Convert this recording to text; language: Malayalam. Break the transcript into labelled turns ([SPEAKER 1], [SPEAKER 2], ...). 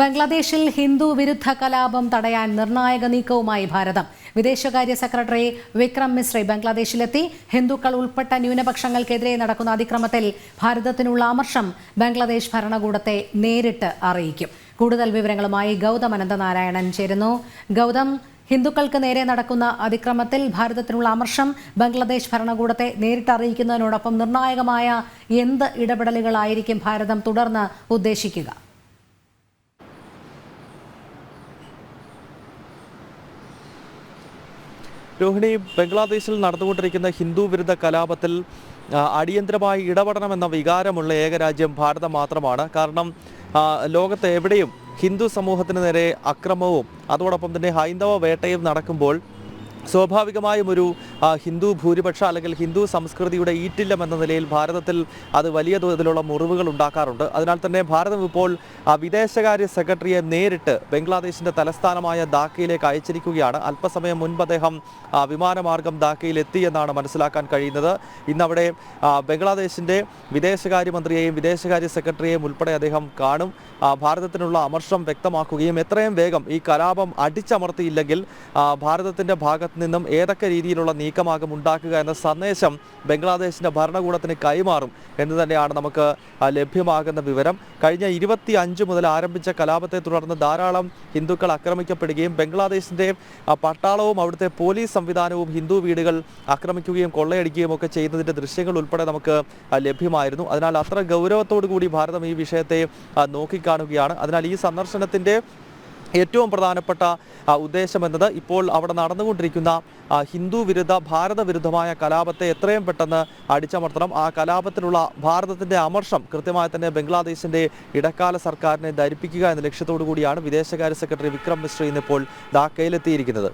[SPEAKER 1] ബംഗ്ലാദേശിൽ ഹിന്ദു വിരുദ്ധ കലാപം തടയാൻ നിർണായക നീക്കവുമായി ഭാരതം. വിദേശകാര്യ സെക്രട്ടറി വിക്രം മിശ്രി ബംഗ്ലാദേശിലെത്തി. ഹിന്ദുക്കൾ ഉൾപ്പെട്ട ന്യൂനപക്ഷങ്ങൾക്കെതിരെ നടക്കുന്ന അതിക്രമത്തിൽ ഭാരതത്തിനുള്ള അമർഷം ബംഗ്ലാദേശ് ഭരണകൂടത്തെ നേരിട്ട് അറിയിക്കും. കൂടുതൽ വിവരങ്ങളുമായി ഗൗതം അനന്തനാരായണൻ ചേരുന്നു. ഗൗതം ഹിന്ദുക്കൾക്ക് നേരെ നടക്കുന്ന അതിക്രമത്തിൽ ഭാരതത്തിനുള്ള അമർഷം ബംഗ്ലാദേശ് ഭരണകൂടത്തെ നേരിട്ട് അറിയിക്കുന്നതിനോടൊപ്പം നിർണായകമായ എന്ത് ഇടപെടലുകളായിരിക്കും ഭാരതം തുടർന്ന് ഉദ്ദേശിക്കുക?
[SPEAKER 2] രോഹിണി ബംഗ്ലാദേശിൽ നടന്നുകൊണ്ടിരിക്കുന്ന ഹിന്ദു വിരുദ്ധ കലാപത്തിൽ അടിയന്തരമായി ഇടപെടണമെന്ന വികാരമുള്ള ഏക രാജ്യം ഭാരതം മാത്രമാണ്. കാരണം ലോകത്ത് എവിടെയും ഹിന്ദു സമൂഹത്തിന് നേരെ അക്രമവും അതോടൊപ്പം തന്നെ ഹൈന്ദവ വേട്ടയും നടക്കുമ്പോൾ സ്വാഭാവികമായും ഒരു ഹിന്ദു ഭൂരിപക്ഷ അല്ലെങ്കിൽ ഹിന്ദു സംസ്കൃതിയുടെ ഈറ്റില്ലം എന്ന നിലയിൽ ഭാരതത്തിൽ അത് വലിയ തോതിലുള്ള മുറിവുകൾ ഉണ്ടാക്കാറുണ്ട്. അതിനാൽ തന്നെ ഭാരതം ഇപ്പോൾ വിദേശകാര്യ സെക്രട്ടറിയെ നേരിട്ട് ബംഗ്ലാദേശിന്റെ തലസ്ഥാനമായ ധാക്കയിലേക്ക് അയച്ചിരിക്കുകയാണ്. അല്പസമയം മുൻപ് അദ്ദേഹം വിമാനമാർഗം ധാക്കയിൽ എത്തി എന്നാണ് മനസ്സിലാക്കാൻ കഴിയുന്നത്. ഇന്നവിടെ ബംഗ്ലാദേശിന്റെ വിദേശകാര്യമന്ത്രിയെയും വിദേശകാര്യ സെക്രട്ടറിയെയും ഉൾപ്പെടെ അദ്ദേഹം കാണും. ഭാരതത്തിനുള്ള അമർഷം വ്യക്തമാക്കുകയും എത്രയും വേഗം ഈ കലാപം അടിച്ചമർത്തിയില്ലെങ്കിൽ ഭാരതത്തിന്റെ ഭാഗത്ത് നിന്നും ഏതൊക്കെ രീതിയിലുള്ള നീക്കമാകും ഉണ്ടാക്കുക എന്ന സന്ദേശം ബംഗ്ലാദേശിന്റെ ഭരണകൂടത്തിന് കൈമാറും എന്ന് തന്നെയാണ് നമുക്ക് ലഭ്യമാകുന്ന വിവരം. കഴിഞ്ഞ ഇരുപത്തി അഞ്ച് മുതൽ ആരംഭിച്ച കലാപത്തെ തുടർന്ന് ധാരാളം ഹിന്ദുക്കൾ ആക്രമിക്കപ്പെടുകയും ബംഗ്ലാദേശിന്റെ പട്ടാളവും അവിടുത്തെ പോലീസ് സംവിധാനവും ഹിന്ദു വീടുകൾ ആക്രമിക്കുകയും കൊള്ളയടിക്കുകയും ഒക്കെ ചെയ്യുന്നതിന്റെ ദൃശ്യങ്ങൾ ഉൾപ്പെടെ നമുക്ക് ലഭ്യമായിരുന്നു. അതിനാൽ അത്ര ഗൗരവത്തോടു കൂടി ഭാരതം ഈ വിഷയത്തെ നോക്കിക്കാണുകയാണ്. അതിനാൽ ഈ സന്ദർശനത്തിന്റെ ഏറ്റവും പ്രധാനപ്പെട്ട ഉദ്ദേശമെന്നത് ഇപ്പോൾ അവിടെ നടന്നുകൊണ്ടിരിക്കുന്ന ഹിന്ദു വിരുദ്ധ ഭാരത വിരുദ്ധമായ കലാപത്തെ എത്രയും പെട്ടെന്ന് അടിച്ചമർത്തണം. ആ കലാപത്തിലുള്ള ഭാരതത്തിന്റെ അമർഷം കൃത്യമായി തന്നെ ബംഗ്ലാദേശിന്റെ ഇടക്കാല സർക്കാരിനെ ധരിപ്പിക്കുക എന്ന ലക്ഷ്യത്തോടു കൂടിയാണ് വിദേശകാര്യ സെക്രട്ടറി വിക്രം മിശ്ര ഇന്നിപ്പോൾ ധാക്കയിലെത്തിയിരിക്കുന്നത്